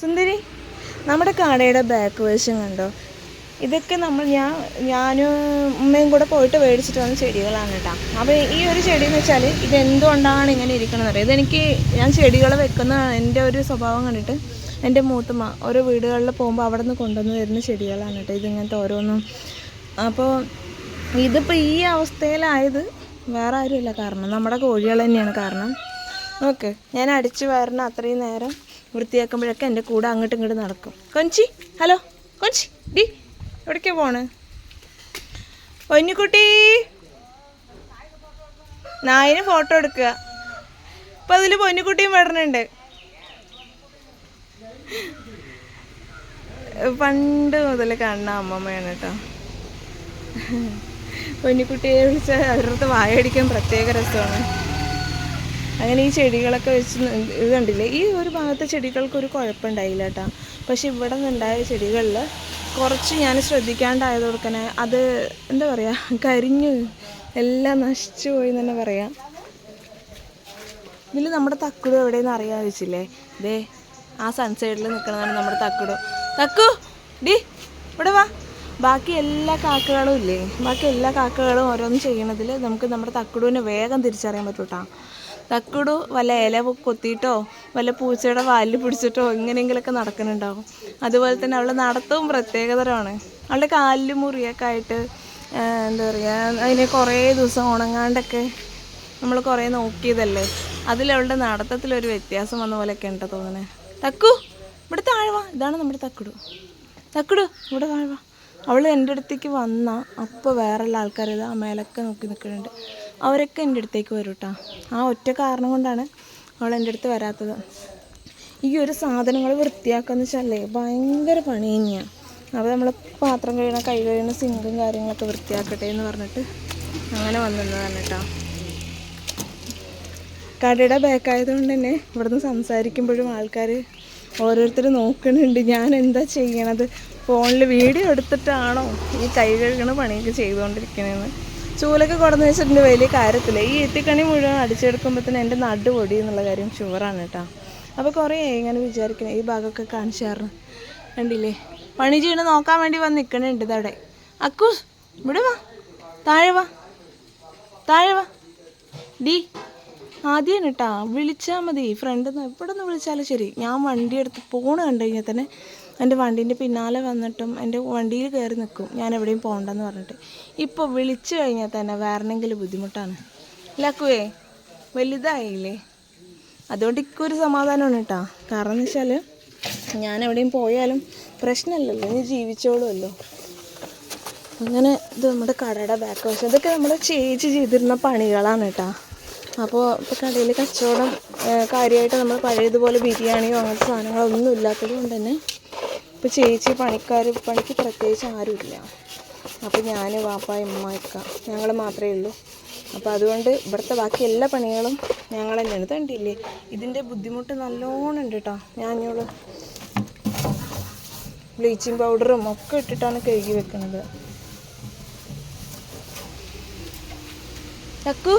സുന്ദരി നമ്മുടെ കടയുടെ ബാക്ക് വശം കണ്ടോ? ഇതൊക്കെ നമ്മൾ ഞാൻ ഞാനും ഉമ്മയും കൂടെ പോയിട്ട് മേടിച്ചിട്ട് വന്ന ചെടികളാണ് കേട്ടോ. അപ്പോൾ ഈ ഒരു ചെടി എന്ന് വെച്ചാൽ ഇത് എന്തുകൊണ്ടാണ് ഇങ്ങനെ ഇരിക്കണമെന്ന് അറിയാം? ഇതെനിക്ക് ഞാൻ ചെടികൾ വെക്കുന്ന എന്റെ ഒരു സ്വഭാവം കണ്ടിട്ട് എന്റെ മൂത്തമ്മ ഓരോ വീടുകളിൽ പോകുമ്പോൾ അവിടെ നിന്ന് കൊണ്ടുവന്ന് തരുന്ന ചെടികളാണ് കേട്ടോ ഇതിങ്ങനത്തെ ഓരോന്നും. അപ്പോൾ ഇതിപ്പോൾ ഈ അവസ്ഥയിലായത് വേറെ ആരുമില്ല. കാരണം നമ്മുടെ കോഴികൾ തന്നെയാണ് കാരണം. ഓക്കെ ഞാൻ അടിച്ചു വരണം അത്രയും നേരം. വൃത്തിയാക്കുമ്പോഴൊക്കെ എന്റെ കൂടെ അങ്ങോട്ടും ഇങ്ങോട്ട് നടക്കും. കൊഞ്ചി ഹലോ കൊഞ്ചി ഡി എവിടേക്കാണ് പോണ്? പൊന്നിക്കുട്ടി നായിന് ഫോട്ടോ എടുക്കുക. അപ്പം അതിൽ പൊന്നുകുട്ടിയും വരണുണ്ട് പണ്ട് മുതൽ കാണുന്ന അമ്മമ്മയാണ് കേട്ടോ പൊന്നിക്കുട്ടിയെ വിളിച്ച അവരുടെ അടുത്ത് വായടിക്കാൻ പ്രത്യേക രസമാണ്. അങ്ങനെ ഈ ചെടികളൊക്കെ വെച്ച് ഇത് കണ്ടില്ലേ? ഈ ഒരു ഭാഗത്തെ ചെടികൾക്ക് ഒരു കുഴപ്പമുണ്ടായില്ല കേട്ടോ. പക്ഷെ ഇവിടെ നിന്നുണ്ടായ ചെടികളിൽ കുറച്ച് ഞാൻ ശ്രദ്ധിക്കാണ്ടായത് കൊടുക്കണേ അത് എന്താ പറയുക കരിഞ്ഞു എല്ലാം നശിച്ചു പോയി എന്ന് തന്നെ പറയാം. ഇതിൽ നമ്മുടെ തക്കുടു എവിടെയെന്ന് അറിയാൻ വെച്ചില്ലേ? ദേ ആ സൺസൈഡിൽ നിൽക്കുന്നതാണ് നമ്മുടെ തക്കുടു. തക്കു ഡി ഇവിടെ വാ. ബാക്കി എല്ലാ കാക്കകളും ഇല്ലേ? ബാക്കി എല്ലാ കാക്കകളും ഓരോന്നും ചെയ്യണതിൽ നമുക്ക് നമ്മുടെ തക്കുടുവിനെ വേഗം തിരിച്ചറിയാൻ പറ്റും കേട്ടോ തക്കുടു വല്ല ഇല കൊത്തിയിട്ടോ വല്ല പൂച്ചയുടെ വാലിൽ പിടിച്ചിട്ടോ എങ്ങനെയെങ്കിലുമൊക്കെ നടക്കുന്നുണ്ടാവും. അതുപോലെ തന്നെ അവളുടെ നടത്തവും പ്രത്യേകതരമാണ്. അവളുടെ കാലിൽ മുറിയൊക്കെ ആയിട്ട് എന്താ പറയുക അതിനെ കുറേ ദിവസം ഉണങ്ങാണ്ടൊക്കെ നമ്മൾ കുറേ നോക്കിയതല്ലേ? അതിലവളുടെ നടത്തത്തിലൊരു വ്യത്യാസം വന്ന പോലെയൊക്കെ ഉണ്ടോ തോന്നണേ? തക്കു ഇവിടെ താഴ്വാ ഇതാണ് നമ്മുടെ തക്കുടു. തക്കുടു ഇവിടെ താഴ്വാ അവൾ എന്റെ അടുത്തേക്ക് വന്നാൽ അപ്പോൾ വേറെയുള്ള ആൾക്കാർ ഇത് ആ മേലൊക്കെ നോക്കി നിൽക്കുന്നുണ്ട്. അവരൊക്കെ എന്റെ അടുത്തേക്ക് വരും കേട്ടോ ആ ഒറ്റ കാരണം കൊണ്ടാണ് അവൾ എന്റെ അടുത്ത് വരാത്തത്. ഈ ഒരു സാധനങ്ങൾ വൃത്തിയാക്കുക എന്ന് വെച്ചാലേ ഭയങ്കര പണി തന്നെയാണ് അപ്പോൾ നമ്മൾ പാത്രം കഴുകണ കൈ കഴുകണ സിങ്കും കാര്യങ്ങളൊക്കെ വൃത്തിയാക്കട്ടെ എന്ന് പറഞ്ഞിട്ട് അങ്ങനെ വന്നിരുന്നതാണ് കേട്ടോ കടയുടെ ബാക്കായതുകൊണ്ട് തന്നെ ഇവിടുന്ന് സംസാരിക്കുമ്പോഴും ആൾക്കാർ ഓരോരുത്തർ നോക്കുന്നുണ്ട് ഞാൻ എന്താ ചെയ്യണത്? ഫോണിൽ വീഡിയോ എടുത്തിട്ടാണോ ഈ കൈ കഴുകണ പണിയൊക്കെ ചെയ്തുകൊണ്ടിരിക്കണതെന്ന് ചൂലൊക്കെ കൊടന്ന് വെച്ചിട്ടുണ്ട് വലിയ കാര്യത്തില്ല ഈ എത്തിക്കണി മുഴുവൻ അടിച്ചെടുക്കുമ്പോഴത്തേന് എന്റെ നടു പൊടി എന്നുള്ള കാര്യം ഷുവറാണ് കേട്ടോ. അപ്പോൾ കുറേ ഇങ്ങനെ വിചാരിക്കണം ഈ ഭാഗമൊക്കെ കാണിച്ചാറ് കണ്ടില്ലേ? പണി ചെയ്യണ നോക്കാൻ വേണ്ടി വന്ന് നിൽക്കണുണ്ട് ഇതവിടെ അക്കു ഇവിടെ വാ. താഴെ വാ. താഴെ വാ. ഡി ആദ്യം കേട്ടാ. വിളിച്ചാൽ മതി. ഫ്രണ്ട് എവിടെ നിന്ന് വിളിച്ചാലും ശരി. ഞാൻ വണ്ടി എടുത്ത് പോണ് കണ്ടു കഴിഞ്ഞാൽ തന്നെ എന്റെ വണ്ടീന്റെ പിന്നാലെ വന്നിട്ടും എന്റെ വണ്ടിയിൽ കയറി നിൽക്കും ഞാൻ എവിടെയും പോകണ്ടെന്ന് പറഞ്ഞിട്ട്. ഇപ്പോൾ വിളിച്ചു കഴിഞ്ഞാൽ തന്നെ വേറെന്തെങ്കിലും ബുദ്ധിമുട്ടാണ്. ലക്കുവേ വലുതായില്ലേ? അതുകൊണ്ട് ഇക്കൊരു സമാധാനമാണ് കേട്ടോ കാരണം എന്ന് വെച്ചാൽ ഞാൻ എവിടെയും പോയാലും പ്രശ്നമല്ലല്ലോ നീ ജീവിച്ചോളുമല്ലോ അങ്ങനെ ഇത് നമ്മുടെ കടയുടെ ബാക്ക് വശം. ഇതൊക്കെ നമ്മുടെ ചേച്ചി ചെയ്തിരുന്ന പണികളാണ് കേട്ടോ അപ്പോൾ ഇപ്പോൾ കടയിൽ കച്ചവടം കാര്യമായിട്ട് നമ്മൾ പഴയതുപോലെ ബിരിയാണിയോ അങ്ങനത്തെ സാധനങ്ങളൊന്നും ഇല്ലാത്തത് കൊണ്ട് തന്നെ ഇപ്പോൾ ചേച്ചി പണിക്കാർ പണിക്ക് പ്രത്യേകിച്ച് ആരുമില്ല. അപ്പോൾ ഞാൻ വാപ്പ ഉമ്മ ഇക്ക ഞങ്ങൾ മാത്രമേ ഉള്ളൂ. അപ്പോൾ അതുകൊണ്ട് ഇവിടുത്തെ ബാക്കി എല്ലാ പണികളും ഞങ്ങൾ തന്നെയാണ്. കണ്ടില്ലേ? ഇതിന്റെ ബുദ്ധിമുട്ട് നല്ലോണം ഉണ്ട് കേട്ടോ ഞാൻ ഞാനോട് ബ്ലീച്ചിങ് പൗഡറും ഒക്കെ ഇട്ടിട്ടാണ് കഴുകി വെക്കുന്നത്. ചക്കു